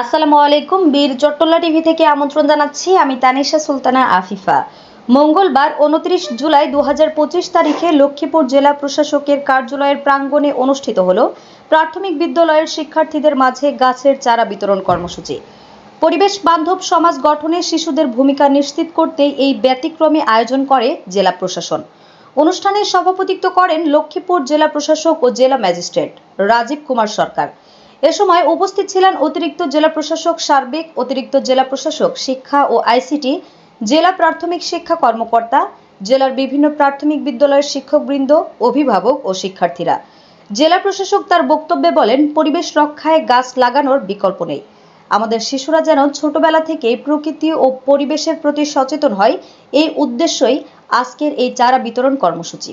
আসসালামু আলাইকুম, বীর চট্টলা টিভি থেকে আমন্ত্রণ জানাচ্ছি আমি তানিশা সুলতানা আফিফা। মঙ্গলবার উনত্রিশ জুলাই দুহাজার পঁচিশ তারিখে লক্ষ্মীপুর জেলা প্রশাসকের কার্যালয়ের প্রাঙ্গণে অনুষ্ঠিত হল প্রাথমিক বিদ্যালয়ের শিক্ষার্থীদের মাঝে গাছের চারা বিতরণ কর্মসূচি। পরিবেশ বান্ধব সমাজ গঠনে শিশুদের ভূমিকা নিশ্চিত করতে এই ব্যতিক্রমী আয়োজন করে জেলা প্রশাসন। অনুষ্ঠানে সভাপতিত্ব করেন লক্ষ্মীপুর জেলা প্রশাসক ও জেলা ম্যাজিস্ট্রেট রাজীব কুমার সরকার। এ সময় উপস্থিত ছিলেন অতিরিক্ত জেলা প্রশাসক সার্বিক, অতিরিক্ত জেলা প্রশাসক শিক্ষা ও আইসিটি, জেলা প্রাথমিক শিক্ষা কর্মকর্তা, জেলার বিভিন্ন প্রাথমিক বিদ্যালয়ের শিক্ষকবৃন্দ, অভিভাবক ও শিক্ষার্থীরা। জেলা প্রশাসক তার বক্তব্যে বলেন, পরিবেশ রক্ষায় গাছ লাগানোর বিকল্প নেই। আমাদের শিশুরা যেন ছোটবেলা থেকে প্রকৃতি ও পরিবেশের প্রতি সচেতন হয়, এই উদ্দেশ্যই আজকের এই চারা বিতরণ কর্মসূচি।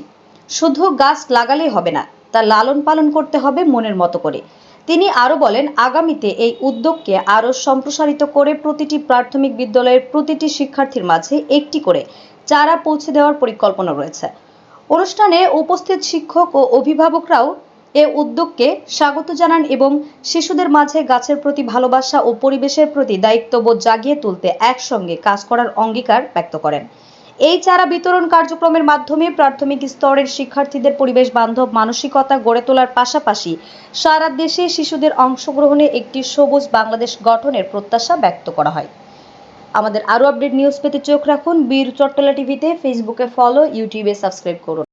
শুধু গাছ লাগালেই হবে না, তা লালন পালন করতে হবে মনের মতো করে। তিনি আরও বলেন, আগামীতে এই উদ্যোগকে আরও সম্প্রসারিত করে প্রতিটি প্রাথমিক বিদ্যালয়ের প্রতিটি শিক্ষার্থীর মাঝে একটি করে চারা পৌঁছে দেওয়ার পরিকল্পনা রয়েছে। অনুষ্ঠানে উপস্থিত শিক্ষক ও অভিভাবকরাও এ উদ্যোগকে স্বাগত জানান এবং শিশুদের মাঝে গাছের প্রতি ভালোবাসা ও পরিবেশের প্রতি দায়িত্ববোধ জাগিয়ে তুলতে একসঙ্গে কাজ করার অঙ্গীকার ব্যক্ত করেন। এই চারা বিতরণ কার্যক্রমের মাধ্যমে প্রাথমিক স্তরের শিক্ষার্থীদের পরিবেশ বান্ধব মানসিকতা গড়ে তোলার পাশাপাশি সারা দেশে শিশুদের অংশগ্রহণে একটি সবুজ বাংলাদেশ গঠনের প্রত্যাশা ব্যক্ত করা হয়। আমাদের আরও আপডেট নিউজ পেতে চোখ রাখুন বীর চট্টলা টিভিতে, ফেসবুকে ফলো, ইউটিউবে সাবস্ক্রাইব করুন।